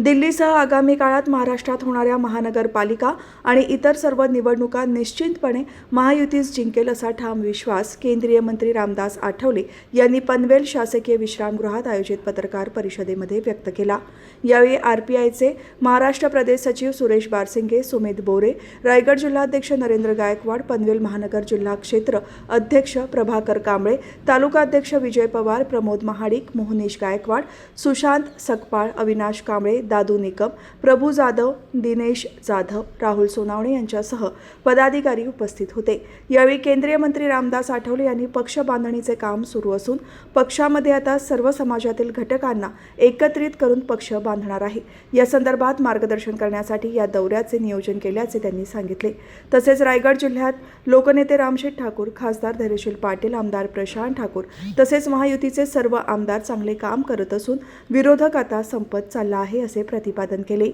दिल्लीसह आगामी काळात महाराष्ट्रात होणाऱ्या महानगरपालिका आणि इतर सर्व निवडणुका निश्चितपणे महायुतीच जिंकेल असा ठाम विश्वास केंद्रीय मंत्री रामदास आठवले यांनी पनवेल शासकीय विश्रामगृहात आयोजित पत्रकार परिषदेमध्ये व्यक्त केला. यावेळी आरपीआयचे महाराष्ट्र प्रदेश सचिव सुरेश बारसिंगे सुमित बोरे रायगड जिल्हाध्यक्ष नरेंद्र गायकवाड पनवेल महानगर जिल्हा क्षेत्र अध्यक्ष प्रभाकर कांबळे तालुकाध्यक्ष विजय पवार प्रमोद महाडिक मोहनीश गायकवाड सुशांत सकपाळ अविनाश कांबळे दादू निकम प्रभू जाधव दिनेश जाधव राहुल सोनावणे यांच्यासह पदाधिकारी उपस्थित होते. यावेळी केंद्रीय मंत्री रामदास आठवले यांनी पक्ष बांधणीचे काम सुरू असून पक्षामध्ये आता सर्व समाजातील घटकांना एकत्रित करून पक्ष बांधणार आहे. या संदर्भात मार्गदर्शन करण्यासाठी या दौऱ्याचे नियोजन केल्याचे त्यांनी सांगितले. तसेच रायगड जिल्ह्यात लोकनेते रामशेठ ठाकूर खासदार धैर्यशील पाटील आमदार प्रशांत ठाकूर तसेच महायुतीचे सर्व आमदार चांगले काम करत असून विरोधक आता संपत चालला आहे असे प्रतिपादन केले.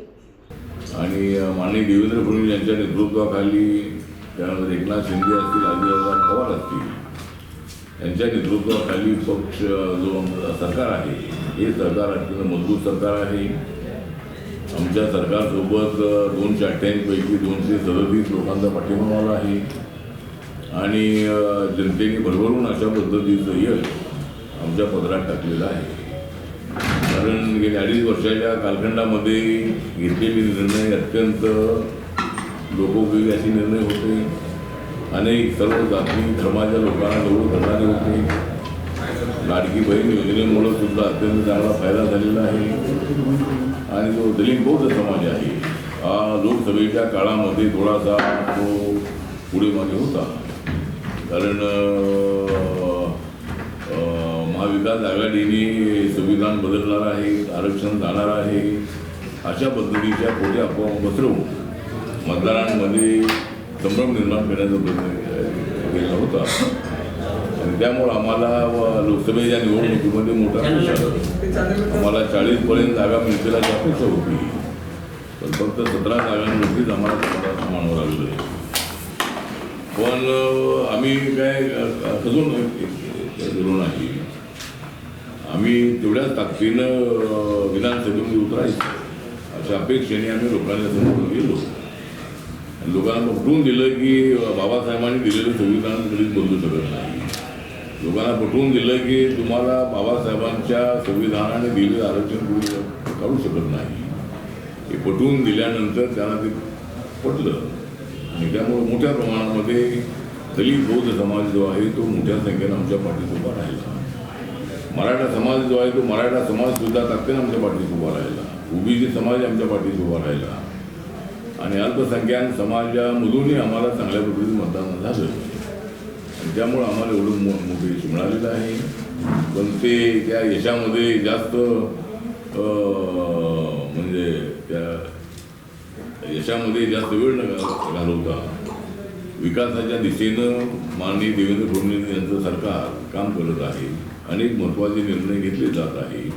आणि माननीय देवेंद्र फडणवीस यांच्या नेतृत्वाखाली त्यानंतर एकनाथ शिंदे असतील अजितदादा पवार असतील यांच्या नेतृत्वाखाली पक्ष जो सरकार आहे हे सरकार अत्यंत मजबूत सरकार आहे. आमच्या सरकारसोबत दोनशे अठ्ठ्याऐंशीपैकी दोनशे सदतीस लोकांचा पाठिंबा मला आहे. आणि जनतेने भरभरून अशा पद्धतीचं यश आमच्या पदरात टाकलेलं आहे. कारण गेल्या अडीच वर्षाच्या कालखंडामध्ये घेतलेले निर्णय अत्यंत लोकोपयोगी असे निर्णय होते. अनेक सर्व जाती धर्माच्या लोकांना जवळ करणारे होते. लाडकी बहीण योजनेमुळं सुद्धा अत्यंत चांगला फायदा झालेला आहे. आणि जो दलित बौद्ध समाज आहे हा लोकसभेच्या काळामध्ये थोडासा तो पुढे मागे होता. कारण महाविकास आघाडीने संविधान बदलणार आहे आरक्षण जाणार आहे अशा पद्धतीच्या खोट्या अफवा पसरवून मतदारांमध्ये संभ्रम निर्माण करण्याचा प्रयत्न केला होता. आणि त्यामुळं आम्हाला व लोकसभेच्या निवडणुकीमध्ये मोठा यश आम्हाला चाळीसपर्यंत जागा मिळतील अशी अपेक्षा होती. पण फक्त सतरा जागांवरतीच आम्हाला स्वतः आलेलं पण आम्ही काय अजून नाही आम्ही तेवढ्याच ताकदीनं विधानसभेमध्ये उतरायचं अशा अपेक्षेने आम्ही लोकांच्या समोर गेलो. आणि लोकांना पटवून दिलं की बाबासाहेबांनी दिलेलं संविधान कधीच बदलू शकत नाही. लोकांना पटवून दिलं की तुम्हाला बाबासाहेबांच्या संविधानाने दिलेलं आरक्षण कोणी काढू शकत नाही. हे पटवून दिल्यानंतर त्यांना ते पटलं. आणि त्यामुळे मोठ्या प्रमाणामध्ये दलित बौद्ध समाज जो आहे तो मोठ्या संख्येनं आमच्या पाठीत उभा राहिला. मराठा समाज जो आहे तो मराठा समाज सुद्धा ताकदीनं आमच्या पाठीत उभा राहिला. ओबीसी समाज आमच्या पाठीत उभा राहिला. आणि अल्पसंख्याक समाजामधूनही आम्हाला चांगल्या पद्धतीने मतदान झालं. आणि त्यामुळं आम्हाला एवढं मो मोठं यश मिळालेलं आहे. पण ते त्या यशामध्ये जास्त म्हणजे त्या यशामध्ये जास्त वेळ न घालवता. विकासाच्या दिशेनं माननीय देवेंद्र फडणवीस यांचं सरकार काम करत आहे. अनेक महत्त्वाचे निर्णय घेतले जात आहे